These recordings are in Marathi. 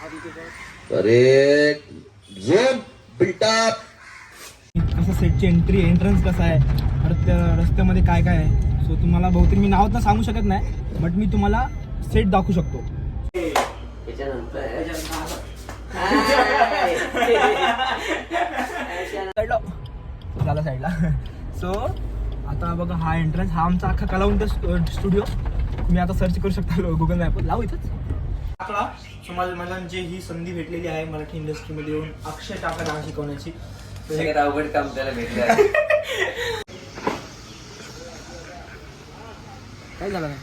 अरे झोप बिल्टा कसं सेटची एंट्री एंट्रन्स कसा आहे? परत त्या रस्त्यामध्ये काय काय आहे? सो तुम्हाला बहुतेक मी नाव तर सांगू शकत नाही बट मी तुम्हाला सेट दाखवू शकतो. झाला साईडला सो आता बघा हा एंट्रन्स हा आमचा अख्खा कलावंत स्टुडिओ तुम्ही आता सर्च करू शकता गुगल मॅप लावू इथंच. टाकला सो मला मला जी ही संधी भेटलेली आहे मराठी इंडस्ट्रीमध्ये येऊन अक्षय टाका डान्स शिकवण्याची हे- सगळ्यात अवघड काम त्याला भेटलं आहे. काय झालं नाही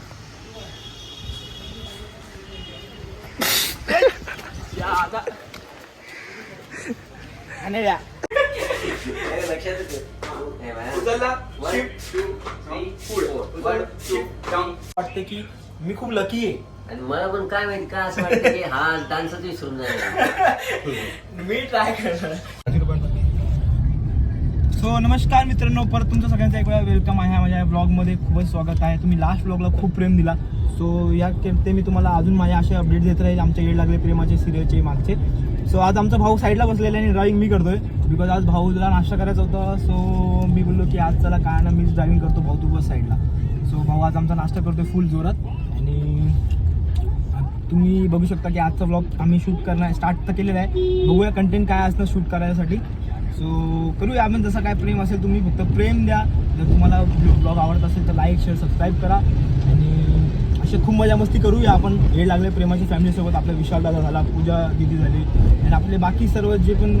अरे लक्षातच आहे. हे बघा. उचलला One, shift two, three, four. उचल, shift, down. वाटते की मी खूप लकी आहे. आणि मला पण काय माहिती का असं वाटतं की हा डान्सच विसरून जाणार मी ट्राय करणार सो नमस्कार मित्रांनो परत तुमचं सगळ्यांचं एक वेळा वेलकम आहे. माझ्या ब्लॉगमध्ये खूपच स्वागत आहे. तुम्ही लास्ट ब्लॉगला खूप प्रेम दिला. सो या ते मी तुम्हाला अजून माझ्या असे अपडेट देत राहील. आमच्या येड लागले प्रेमाचे सिरियलचे मागचे. सो आज आमचा भाऊ साईडला बसलेला आहे आणि ड्रायव्हिंग मी करतोय. बिकॉज आज भाऊला नाश्ता करायचा होता. सो मी बोललो की आज चला काय ना मीच ड्रायव्हिंग करतो भाऊ तू बस साईडला सो भाऊ आज आमचा नाश्ता करतोय फुल जोरात. तुम्ही बघू शकता की आजचा ब्लॉग आम्ही शूट करणार स्टार्ट तर केलेला आहे. बघूया कंटेंट काय असणार शूट करायसाठी. सो करूया आपण जसं काय प्रेम असेल तुम्ही फक्त प्रेम द्या. जर तुम्हाला ब्लॉग आवडत असेल तर लाईक शेअर सबस्क्राईब करा. आणि असे खूप मजा मस्ती करूया आपण. हे लागले प्रेमाची फॅमिलीसोबत आपला विशाल दादा झाला पूजा दिदी झाली. आणि आपले बाकी सर्व जे पण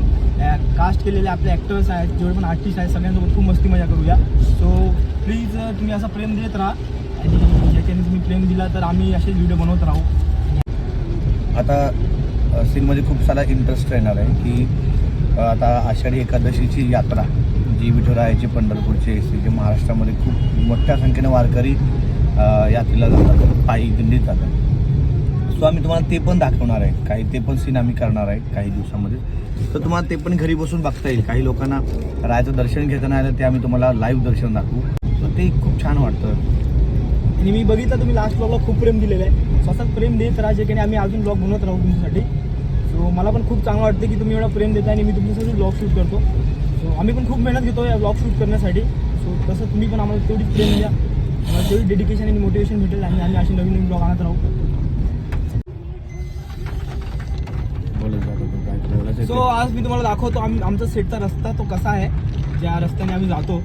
कास्ट केलेले आपले ॲक्टर्स आहेत जेवढे पण आर्टिस्ट आहेत सगळ्यांसोबत खूप मस्ती मजा करूया. सो प्लीज तुम्ही असा प्रेम देत राहा. आणि ज्याच्याने तुम्ही प्रेम दिला तर आम्ही असेच व्हिडिओ बनवत राहू. आता सीनमध्ये खूप सारा इंटरेस्ट येणार आहे की आता आषाढी एकादशीची यात्रा जी विठुरायाची पंढरपूरची असते जे महाराष्ट्रामध्ये खूप मोठ्या संख्येने वारकरी यात्रेला जातात पायी दिंडीत जातात. सो आम्ही तुम्हाला ते पण दाखवणार आहे काही ते पण सीन आम्ही करणार आहे काही दिवसामध्ये. तर तुम्हाला ते पण घरी बसून बघता येईल. काही लोकांना रायाचं दर्शन घेताना आलं ते आम्ही तुम्हाला लाईव्ह दर्शन दाखवू. सो ते खूप छान वाटतं. आणि मी बघितलं तुम्ही लास्ट ब्लॉगला खूप प्रेम दिलेलं आहे. स्वतःच प्रेम देत राहा जे आम्ही अजून ब्लॉग बनवत राहू तुमच्यासाठी. सो मला पण खूप चांगलं वाटतं की तुम्ही एवढा प्रेम देताय आणि मी तुमच्यासाठी ब्लॉग शूट करतो. सो आम्ही पण खूप मेहनत घेतो या ब्लॉग शूट करण्यासाठी. सो तसं तुम्ही पण आम्हाला तेवढीच प्रेम द्या. आम्हाला तेवढी डेडिकेशन आणि मोटिवेशन भेटेल आणि आम्ही असे नवीन नवीन ब्लॉग आणत राहू. सो आज मी तुम्हाला दाखवतो आम्ही आमचा सेटचा रस्ता तो कसा आहे. ज्या रस्त्याने आम्ही जातो.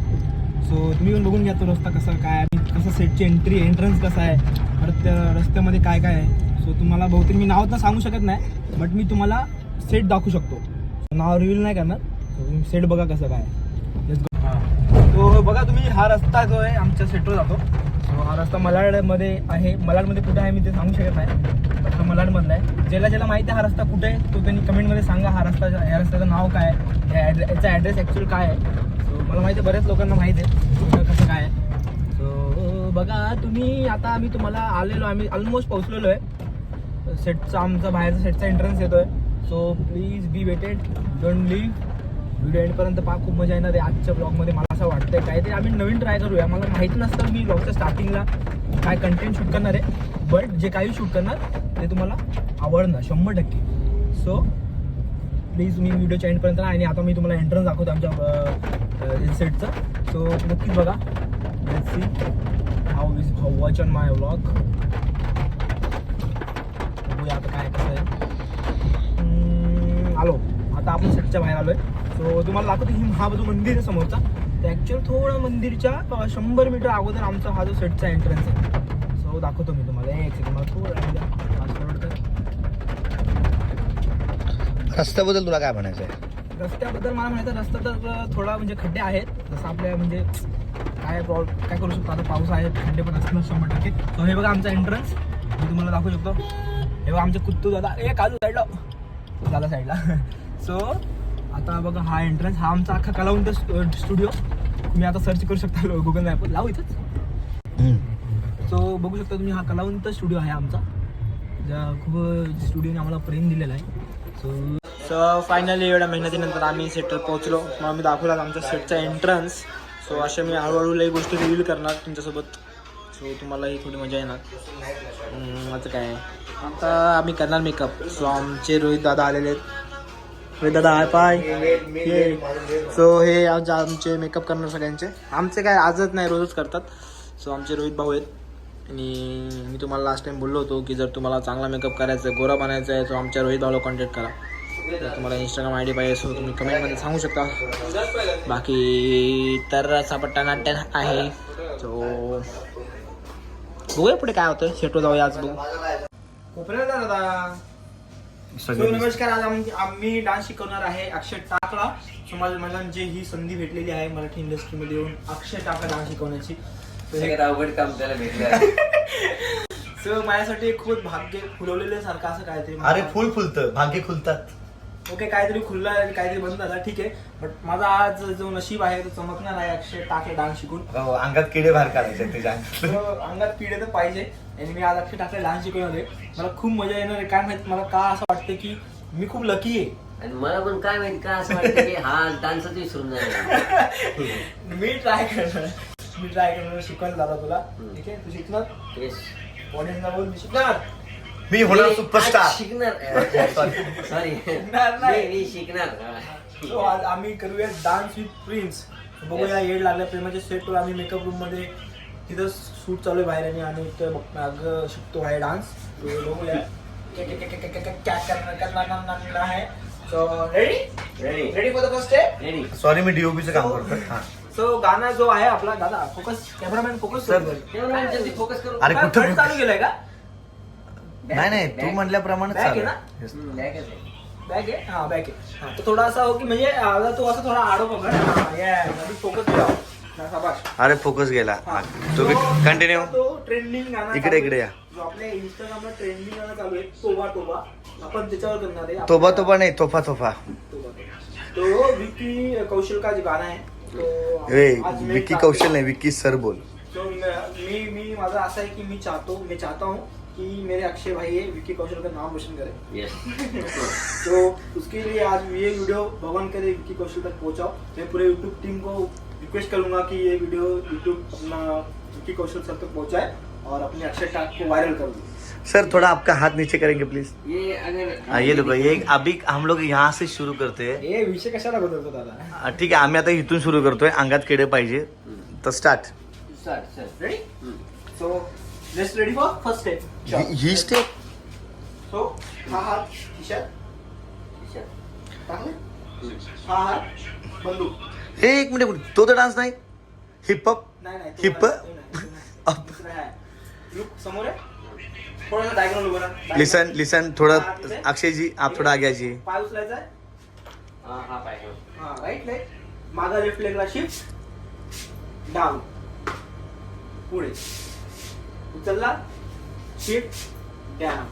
सो तुम्ही पण बघून घ्या तो रस्ता कसा काय कसं सेटची एंट्री एंट्रन्स कसा आहे परत त्या रस्त्यामध्ये काय काय आहे. सो तुम्हाला बहुतेक मी नाव तर सांगू शकत नाही बट मी तुम्हाला सेट दाखवू शकतो. नाव रिव्हील नाही करणार. तुम्ही सेट बघा कसं काय. तो बघा तुम्ही हा रस्ता जो आहे आमच्या सेटवर जातो. सो हा रस्ता मलाडमध्ये आहे. मलाडमध्ये कुठे आहे मी ते सांगू शकत नाही. फक्त मलाडमधला आहे. ज्याला ज्याला माहिती आहे हा रस्ता कुठे आहे तो त्यांनी कमेंटमध्ये सांगा हा रस्ता या रस्त्याचं नाव काय आहे याचा ॲड्रेस ॲक्च्युअल काय आहे. सो मला माहिती आहे बऱ्याच लोकांना माहिती आहे कसं काय आहे. बघा तुम्ही आता आम्ही तुम्हाला आलेलो आम्ही ऑलमोस्ट पोहोचलेलो आहे सेटचा आमचा बाहेरचा सेटचा एंट्रन्स येतोय. So please be waited don't leave video एंडपर्यंत पहा खूप मजा येणार आहे आजच्या ब्लॉगमध्ये मला असं वाटतंय. काहीतरी आम्ही नवीन ट्राय करूया. मला माहिती नसतं मी ब्लॉगच्या स्टार्टिंगला काय कंटेंट शूट करणार आहे. बट जे काही शूट करणार ते तुम्हाला आवडणार शंभर टक्के. सो प्लीज तुम्ही व्हिडिओच्या एंडपर्यंत आणि आता मी तुम्हाला एंट्रन्स दाखवतो आमच्या सेटचं सो नक्कीच बघा. Let's see how is how watch on my vlog बघूया आता काय कसं आहे. आलो. आता आपण सेटच्या बाहेर आलोय. सो तुम्हाला दाखवतो की हा जो मंदिर आहे समोरचा ते ॲक्च्युअल थोडं मंदिरच्या शंभर मीटर अगोदर आमचा हा जो सेटचा एंट्रन्स आहे. सो दाखवतो मी तुम्हाला. एक सेकंड मला थोडं. रस्त्याबद्दल तुला काय म्हणायचं आहे रस्त्याबद्दल मला म्हणायचं रस्ता तर थोडा म्हणजे खड्डे आहेत. जसं आपल्या म्हणजे काय प्रॉब्लेम काय करू शकतो? आता पाऊस आहे थंडे पण असणार शंभर टक्के. सो हे बघा आमचा एंट्रन्स मी तुम्हाला दाखवू शकतो. हे बघा आमचे कुत्तू दादा. ए काजू साईडला. झाला साईडला. सो आता बघा हा एंट्रन्स हा आमचा अख्खा कलावंत स्टुडिओ तुम्ही आता सर्च करू शकता गुगल मॅपवर लावू इथंच. सो बघू शकता तुम्ही हा कलावंत स्टुडिओ आहे आमचा. ज्या खूप स्टुडिओने आम्हाला प्रेम दिलेला आहे. सो सो फायनली एवढ्या मेहनतीनंतर आम्ही सेटवर पोहोचलो. मग आम्ही दाखवला आमच्या सेटचा एंट्रन्स सो अशा मी हळूहळू लई गोष्टी रिव्हील करणार तुमच्यासोबत. सो तुम्हालाही थोडी मजा येणार. हम्म, आता काय? आता आम्ही करणार मेकअप सो आमचे रोहित दादा आलेले आहेत. रोहित दादा हाय पाय सो हे आज आमचे मेकअप करणार सगळ्यांचे. आमचे काय आजच नाही रोजच करतात. सो आमचे रोहित भाऊ आहेत. आणि मी तुम्हाला लास्ट टाईम बोललो होतो की जर तुम्हाला चांगला मेकअप करायचा आहे गोरा बनायचा आहे तो आमच्या रोहित भाऊला कॉन्टॅक्ट करा. जर तुम्हाला इंस्टाग्राम आय डी पाहिजे सो तुम्ही कमेंटमध्ये सांगू शकता. बाकी तर असा पट्टा नाट्य आहे. सो बघूया पुढे काय होतं शेटो जाऊया आज बघू. कोपऱ्याला जा दादा. नमस्कार आज आम- आम्ही डान्स शिकवणार आहे अक्षय टाकला सो मला मला जे ही संधी भेटलेली आहे मराठी इंडस्ट्रीमध्ये येऊन अक्षय टाकला डान्स शिकवण्याची. So हे- सगळ्यात अवघड काम त्याला भेटलं सो माझ्यासाठी खूप भाग्य फुलवलेलं सारखं असं काहीतरी अरे फुल फुलतं. भाग्य खुलतात. ओके काहीतरी खुललं आणि काहीतरी बंद झालं ठीक आहे. बट माझा आज जो नशीब आहे तो चमकणार आहे अक्षय टाकले डान्स शिकून. हो, अंगात किडे बाहेर काढायचे त्याच्या So, अंगात पिढे तर पाहिजे. आणि मी आज अक्षय टाकले डान्स शिकवणार आहे. मला खूप मजा येणार आहे. काय माहीत मला का असं वाटतं की मी खूप लकी आहे. आणि मला पण काय माहीत का असं वाटतं की हा डान्सच विसरून जाणार मी ट्राय करणार मी ट्राय करणार शिकवणार दादा तुला. ठीक आहे? तू शिकणार? Yes. ऑडियन्सला बोल मी शिकणार. मी होणार सुपरस्टार आज शिकणार. सॉरी. मी शिकणार. So, आज आम्ही करूया डान्स विथ प्रिन्स बघूया येड लागल्या प्रेमाच्या सेटवर आम्ही मेकअप रूममध्ये तिथं शूट चालू आहे बाहेर आणि आम्ही इथं बघ- मागं शिकतो आहे डान्स बघूया. क्या- क्या- क्या- क्या- क्या- क्या- क्या करणार करणार करणार आहे. So ready ready ready for the first step ready sorry मी डीओपीचं काम करतो हा. सो गाणं जो आहे आपला दादा focus cameraman focus Sir. Focus करू. अरे कुठं खर्च चालू केलाय का? नाही नाही तू म्हटल्याप्रमाणे Back आहे ना? Yes. हा हा थोडा असा हो की म्हणजे आता तो असा थोडा आडो पकड. हा फोकस शाबाश अरे फोकस गेला. हा. तो कंटिन्यू तो ट्रेंडिंग गाणं इकडे- चालू इकडे या. आहे. जो आपल्या इंस्टाग्रामला ट्रेंडिंग गाणं चालू आहे तोबा तोबा. आपण त्याच्यावर करणार आहे. तोबा तोबा नाही तोफा तोफा. तोबा, तोबा. तो विकी कौशल का जो गाणं आहे तो ए आज मी विकी टाकतो. कौशल नाही विकी सर बोल. मी मी माझा असं आहे की मी चाहतो मैं चाहता हूँ. कि मेरे अक्षय भाई है विकी कौशल का नाम रोशन करे। Yes. तो उसके लिए आज ये वीडियो भगवान करे विकी कौशल तक पहुंचाओ। मैं पूरे यूट्यूब टीम को रिक्वेस्ट करूँगा कि ये वीडियो यूट्यूब अपना विकी कौशल सर तक पहुँचाए और अपने अक्षय टाक को वायरल कर दो। सर थोड़ा आपका हाथ नीचे करेंगे प्लीज़ ये अगर हाँ, ये देखो ये अभी हम लोग यहाँ से शुरू करते हैं। ये विषय कशाला बदलतो दादा? हा, ठीक आहे आम्ही आता इथून सुरू करतोय अंगात किडे पाहिजे. तर start start sir ready so let's ready for first step he step so हा हात खिशात टाकले हा हात बंदूक हे एक मिनिट तो तर डान्स नाही हिप हॉप नाही नाही तो हिप नाही, तो नाही, तो नाही. दुसरा आहे. लुक समोर आहे थोडासा उभं राहा. Diagonal. लिसन लिसन थोड़ा हा. अक्षय जी आप थोड़ा आगे आजिए पाय उचलायचा आहे हा हा पाय हा. हा राईट लेग मागा लेफ्ट लेगला शिफ्ट डाऊन पुढे उचलला शिफ्ट डाऊन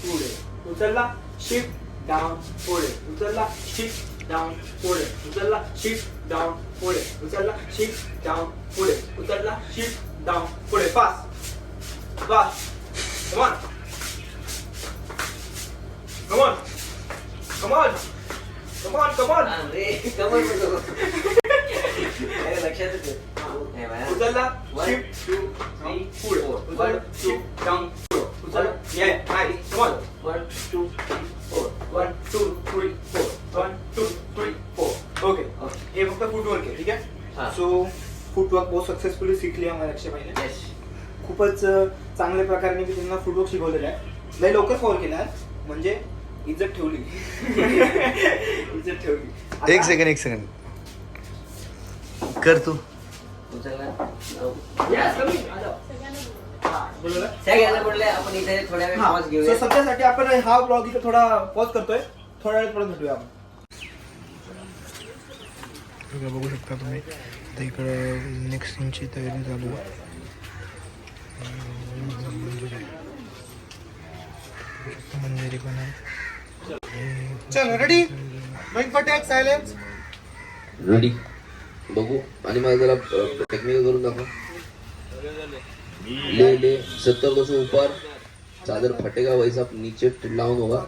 पुढे. उचलला शिफ्ट डाऊन पुढे. उचलला शिफ्ट डाऊन पुढे. उचलला शिफ्ट डाऊन पुढे. उचलला शिफ्ट डाऊन पुढे. उचलला शिफ्ट डाऊन पुढे. On. Come on. Come on, come on. अरे, कमर नको. अरे, आहे. हे. उचलला. शिफ्ट पुढे. उचल. शिफ्ट डाऊन उचल. ये one one, two, three, four. One two three four one two three four okay. हे फक्त फुटवर्क आहे ठीक हा. आहे सो फुटवर्क बहुत सक्सेसफुली शिकली भाई ने Yes. खूपच चांगल्या प्रकारे मी त्यांना फुटवर्क शिकवलेलं आहे. लय लवकर फॉल केला आहे म्हणजे इज्जत ठेवली. इज्जत ठेवली. एक सेकंड एक सेकंड कर तू. सगळ्यांना बोलले आपण इथे थोड्या वेळ हा, पॉज so सध्यासाठी आपण हा ब्लॉग इथे थोडा पॉज करतोय. थोड्या वेळ परत भेटूया. आपण बघू शकता तुम्ही. आता इकडं नेक्स्ट सीनची तयारी चालू आहे. मंदिरी पण आहे. चल रेडी सायलेन्स रेडी बघू. आणि मला जरा टेक्निकल करून दाखव. ले ले, सत्तर दो सौ ऊपर चादर फटेगा वैसा नीचे डाउन होगा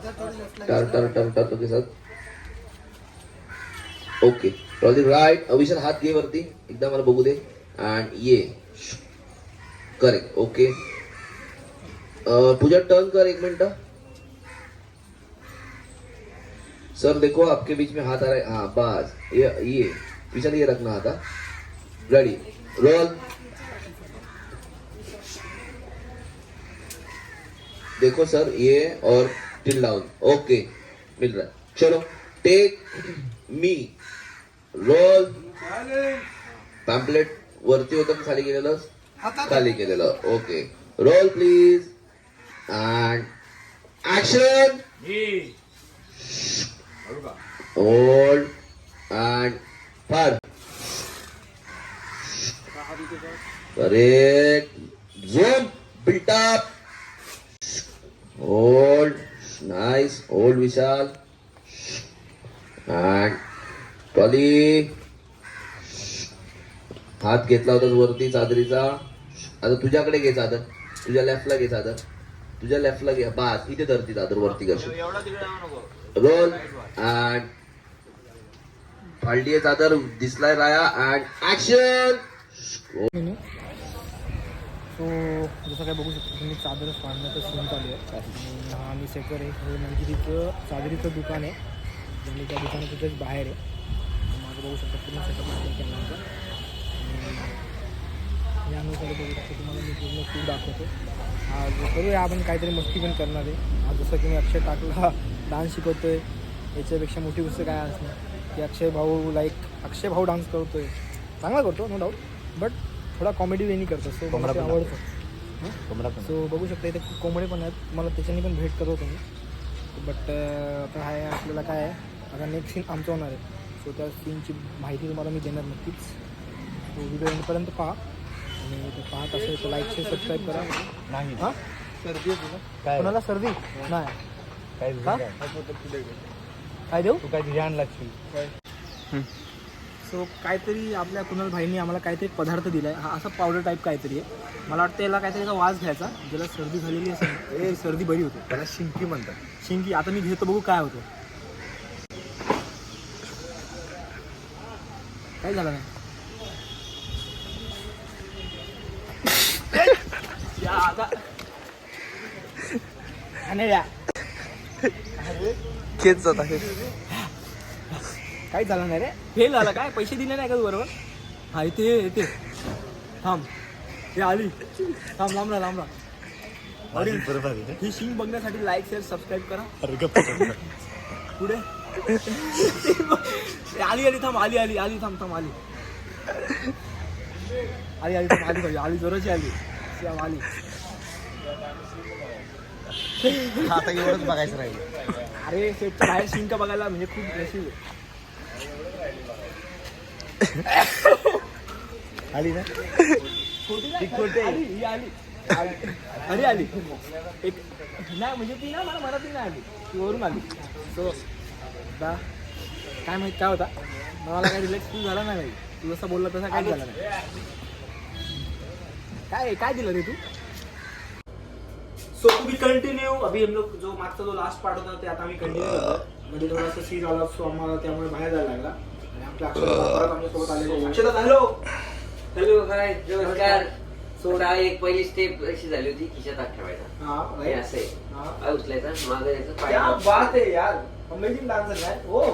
टर टर टर टर के साथ. ओके ट्रॉली राईट अविशाल हात घे वरती. एकदा मला बघू दे. अँड ये. करेक्ट ओके पूजा टर्न कर एक मिनट. सर देखो आपके बीच में हाथ आ रहा है. हाँ बस. ये ये. पीछे ये रखना आता रेडी रोल देखो सर ये और टिल डाउन ओके मिल रहा है। चलो टेक मी रोल पॅम्पलेट वरती होतं का खाली गेलेलं खाली केलेलं. Okay roll please and action hold and फार. Correct zoom built up hold nice hold Vishal. And trolley हात घेतला होता वरती चादरीचा. आता तुझ्याकडे घे चादर. तुझ्या लेफ्टला घे चादर. तुझ्या लेफ्टला घे. बास इथे धरती चादर वरती करशील. रोल अँड फालटी आहे चादर दिसलाय राया अँड ऍक्शन सो जसं काय बघू शकतो तुम्ही चादर फाडण्याचं सीन चालू आहे. हा आम्ही सेकर आहे म्हणजे तिथं चादरीचं दुकान आहे. आणि त्या दुकानात तिथेच बाहेर आहे. तर माझं बघू शकता पूर्ण सेटअप केलं आमचं यानुसार बघू शकतो तुम्हाला मी पूर्ण फूड दाखवतो. आज करूया आपण काहीतरी मस्ती पण करणार आहे. आज जसं की मी अक्षय टाकला डान्स शिकवतो आहे याच्यापेक्षा मोठी गोष्ट काय असणार? की अक्षय भाऊ लाईक अक्षय भाऊ डान्स करतो आहे चांगला करतो नो डाऊट बट थोडा कॉमेडी वेनी करतो सो मला ते आवडतं. सो बघू शकता इथे खूप कोंबडे पण आहेत. मला त्याच्यानी पण भेट करतो तुम्ही बट आता आहे आपल्याला काय आहे? आता नेक्स्ट सीन आमचं होणार आहे. सो त्या सीनची माहिती तुम्हाला मी देणार नक्कीच. सो व्हिडिओ एंडपर्यंत पहा. आणि ते पाहत असेल तर लाईक शेअर सबस्क्राईब करा. नाही. हां? सर्दी काय? कोणाला सर्दी? नाही. काय? काय देऊ? तू काय ध्यान लागशील. सो काहीतरी आपल्या कुणाल भाईंनी आम्हाला काहीतरी पदार्थ दिला आहे हा असा पावडर टाईप काहीतरी आहे. मला वाटतं याला काहीतरी वास घ्यायचा. ज्याला सर्दी झालेली असेल ती सर्दी बरी होते. त्याला शिंकी म्हणतात. शिंकी आता मी घेतो बघू काय होतं. काय झालं नाही? या आता. खेच जात आहे काही झालं नाही रे? फेल झालं. काय? पैसे दिले नाही का तू बरोबर? हा इथे ये, इथे थांब. हे आली. थांब लांबला लांबला ही शिंग बघण्यासाठी लाईक शेअर सबस्क्राईब करा. पुढे. ए, आली आली थांब आली आली आली थांब थांब आली. आली आली थांब आली पाहिजे आली जोराची आली. आली. आता एवढंच बघायचं राहील. अरे सेटच्या बाहेर शिंक बघायला? म्हणजे खूप नशीब आली ना? आहे. आली, ही आली. आली. अरे आली. एक नाही म्हणजे ती ना मला मनात नाही आली. ती वरून आली. सो आता काय माहीत काय होता? मला काय रिलॅक्स फील झाला नाही भाई तू जसा बोलला तसा काय झाला नाही. काय काय दिलं रे तू? सो तुम्ही कंटिन्यू अभि हम लोग जो मागचा जो लास्ट पार्ट होता ते आता आम्ही कंटिन्यू करतो मध्ये थोडासा सीन आला सो आम्हाला त्यामुळे बाहेर जायला लागला. आणि आपल्या आमच्यासोबत आलेले अक्षता हॅलो हॅलो हाय नमस्कार. सोडा एक पहिली स्टेप अशी झाली होती खिशात हात ठेवायचा. हा हे. असं आहे. हा. पाय उचलायचा मागं यायचं क्या. बात आहे यार. अमेझिंग आहे हो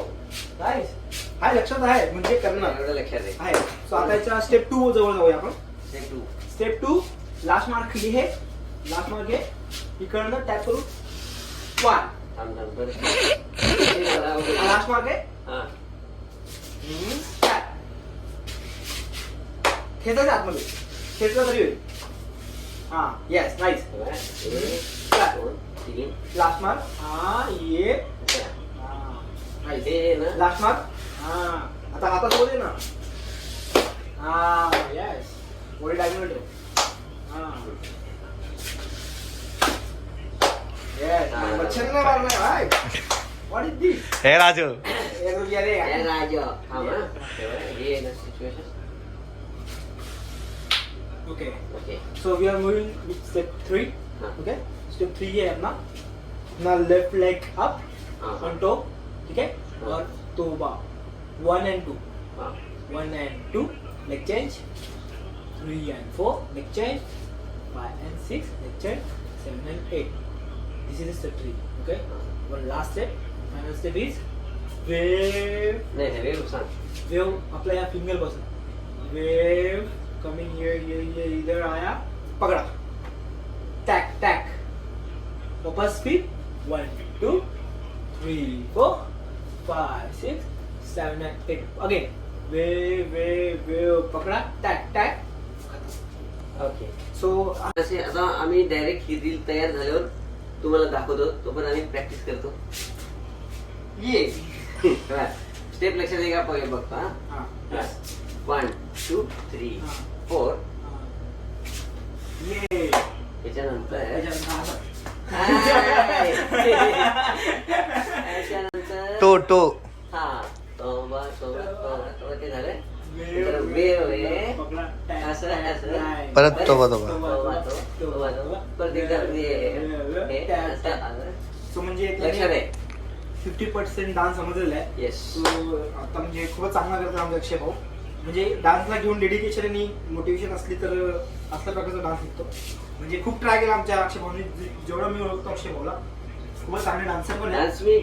नाईस हाय लक्षात आहे म्हणजे करणार लक्षात आहे. सो आता याच्या स्टेप टू जवळ जाऊया आपण. Step two. Step two last mark घे लास्ट मार्क घे इकडनं टॅप करू. वन थांब थांब बरं. हे जरा अवघड. लास्ट मार्क आहे हा. खेचायचं आतमध्ये. खेचलं तरी होईल. हा येस नाईस बघा. एक, दोन, तीन. लास्ट मार्क हा ये. अच्छा. नाईस हे ना. लास्ट मार्क हा. आता हातासोबत आहे ना. हा येस बॉडी ठेव हा. ना situation okay okay so we are moving with step three हाँ. ओके स्टेप थ्री है अपना अपना लेफ्ट लेग अप हाँ. ऑन टो ठीक है हाँ. और तोबा वन एंड टू हा. one and two leg change three and four leg change five and six, next step, seven and eight. This is step three. Okay. One last step. Final step is wave. नाही नाही वेळ सांग Wave आपल्या या फिंगरपासून wave coming here here here इधर आया पकड़ा टॅक टॅक वापस speed one two three four five six seven eight again wave wave wave पकड़ा टॅक टॅक ओके सो असे आता आम्ही डायरेक्ट ही रील तयार झाल्यावर तुम्हाला दाखवतो तो पण आम्ही प्रॅक्टिस करतो. ये. स्टेप लक्षात आहे का? पहिले बघतो हा. One two three. फोर ये. त्याच्यानंतर त्याच्यानंतर टो टो हा. तोबा तोबा तोबा तोबा. ते झालं? असं परत तोबा तोबा. तोबा तो तोबा. तो परत एकदा वेव असं आलं. सो म्हणजे फिफ्टी पर्सेंट डान्स समजलेला आहे. येस सो आता म्हणजे खूपच चांगला करतात आमचा अक्षय भाऊ. म्हणजे डान्सला घेऊन डेडिकेशन आणि मोटिवेशन असली तर असल्या प्रकारचा डान्स निघतो. म्हणजे खूप ट्राय केला आमच्या अक्षय भाऊने. जेवढं मी ओळखतो अक्षय भाऊला खूपच चांगले डान्सर पण डान्स मी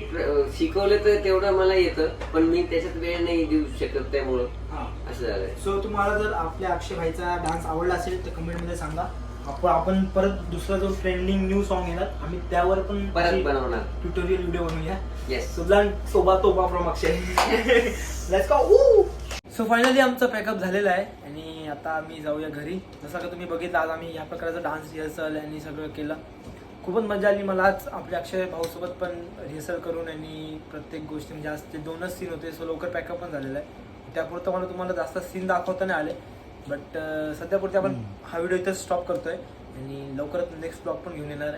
शिकवलं तर तेवढं मला येतं पण मी त्याच्यात वेळ नाही देऊ शकत त्यामुळं. हा. असं झालंय. सो तुम्हाला जर आपल्या अक्षय भाईचा डान्स आवडला असेल तर कमेंटमध्ये सांगा. आपण आपण परत दुसरा जो ट्रेंडिंग न्यू सॉन्ग येणार आम्ही त्यावर पण परत बनवणार. ट्युटोरियल व्हिडिओ बनवूया. येस सुबलान तोबा तोबा from Akshay. Let's go so finally आमचा पॅकअप झालेला आहे आणि आता आम्ही जाऊया घरी. जसं का तुम्ही बघितलं आज आम्ही या प्रकारचा डान्स रिहर्सल आणि सगळं केलं. खूपच मजा आली मला आज. आपल्या अक्षय भाऊसोबत पण रिहर्सल करून आणि प्रत्येक गोष्टी म्हणजे आज ते दोनच सीन होते सो लवकर पॅकअप पण झालेला आहे. त्यापुरतं मला तुम्हाला जास्त सीन दाखवता नाही आले. बट सध्यापुरते आपण हा व्हिडिओ इथं स्टॉप करतोय. आणि लवकरच नेक्स्ट ब्लॉग पण घेऊन येणार.